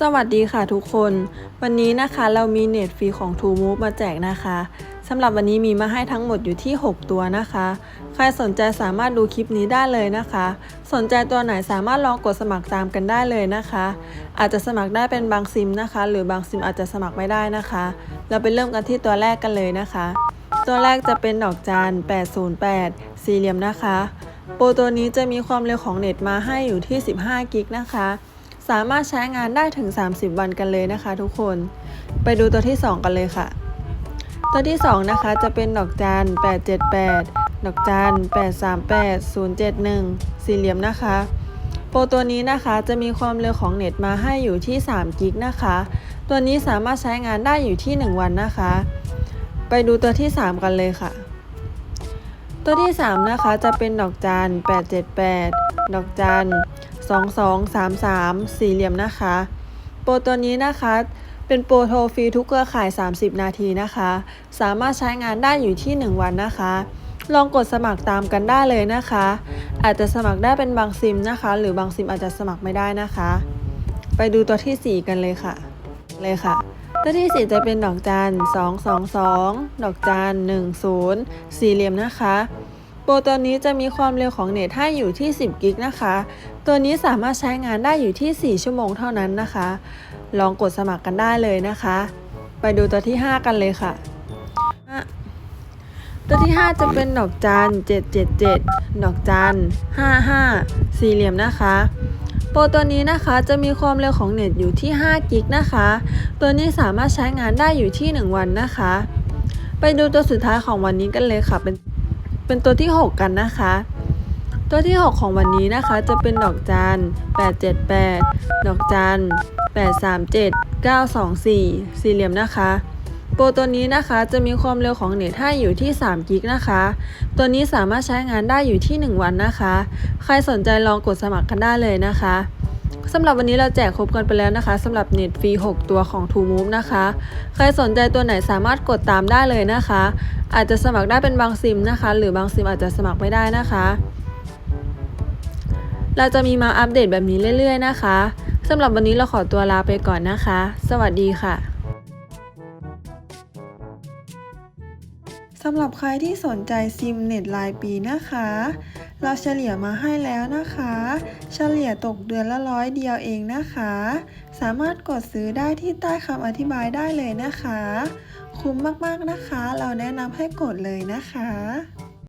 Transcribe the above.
สวัสดีค่ะทุกคน วันนี้นะคะเรามีเน็ตฟรีของ t o m o v e มาแจกนะคะสำหรับวันนี้มีมาให้ทั้งหมดอยู่ที่ 6 ตัวนะคะ ใครสนใจสามารถดูคลิปนี้ได้เลยนะคะ สนใจตัวไหนสามารถลองกดสมัครตามกันได้เลยนะคะ อาจจะสมัครได้เป็นบางซิมนะคะ หรือบางซิมอาจจะสมัครไม่ได้นะคะ เราไปเริ่มกันที่ตัวแรกกันเลยนะคะ ตัวแรกจะเป็นดอกจาน808 สี่เหลี่ยมนะคะ โปรตัวนี้จะมีความเร็วของเน็ตมาให้อยู่ที่ 15 กิกนะคะ สามารถใช้งานได้ถึง 30 วันกันเลยนะคะ ทุกคน ไปดูตัวที่ 2 กันเลยค่ะ ตัวที่ 2 นะคะจะเป็นดอกจาน878 ดอกจาน838 071 สี่เหลี่ยมนะคะ โปรตัวนี้นะคะจะมีความเร็วของเน็ตมาให้อยู่ที่3กิกนะคะ ตัวนี้สามารถใช้งานได้อยู่ที่ 1 วันนะคะ ไปดูตัวที่ 3 กันเลยค่ะ ตัวที่ 3 นะคะจะเป็นดอกจาน878 ดอกจาน 2233 สี่เหลี่ยมนะคะ โปรตัวนี้นะคะเป็นโปรโทรฟรีทุกเครือข่าย 30 นาทีนะคะ สามารถใช้งานได้อยู่ที่ 1 วันนะคะ ลองกดสมัครตามกันได้เลยนะคะ อาจจะสมัครได้เป็นบางซิมนะคะ หรือบางซิมอาจจะสมัครไม่ได้นะคะ ไปดูตัวที่ 4 กันเลยค่ะ เลยค่ะ ตัวที่ 4 จะเป็นดอกจาน222 ดอกจาน10 สี่เหลี่ยมนะคะ โปรตัวนี้จะมีความเร็วของเน็ตให้อยู่ที่ 10 กิกนะคะ ตัวนี้สามารถใช้งานได้อยู่ที่ 4 ชั่วโมงเท่านั้นนะคะ ลองกดสมัครกันได้เลยนะคะ ไปดูตัวที่ 5 กันเลยค่ะ ตัวที่ 5 จะเป็นดอกจัน 777 ดอกจัน 55 สี่เหลี่ยมนะคะโปรตัวนี้นะคะจะมีความเร็วของเน็ตอยู่ที่ 5 กิกนะคะ ตัวนี้สามารถใช้งานได้อยู่ที่ 1 วันนะคะ ไปดูตัวสุดท้ายของวันนี้กันเลยค่ะเป็น เป็นตัวที่ 6 กันนะคะ ตัวที่ 6 ของวันนี้นะคะ จะเป็นดอกจัน878 ดอกจัน837 924 สี่เหลี่ยมนะคะโปรตัวนี้นะคะจะมีความเร็วของเน็ตให้อยู่ที่ 3 กิกนะคะ ตัวนี้สามารถใช้งานได้อยู่ที่ 1 วันนะคะ ใครสนใจลองกดสมัครกันได้เลยนะคะ สำหรับวันนี้เราแจกครบกันไปแล้วนะคะสำหรับเน็ตฟรี6ตัวของ t o Move นะคะ ใครสนใจตัวไหนสามารถกดตามได้เลยนะคะ อาจจะสมัครได้เป็นบางซิมนะคะ หรือบางซิมอาจจะสมัครไม่ได้นะคะ เราจะมีมาอัปเดตแบบนี้เรื่อยๆนะคะสำหรับวันนี้เราขอตัวลาไปก่อนนะคะ สวัสดีค่ะสำหรับใครที่สนใจซิมเน็ตรายปีนะคะ เราเฉลี่ยมาให้แล้วนะคะ เฉลี่ยตกเดือนละร้อยเดียวเองนะคะ สามารถกดซื้อได้ที่ใต้คำอธิบายได้เลยนะคะ คุ้มมากๆนะคะ เราแนะนำให้กดเลยนะคะ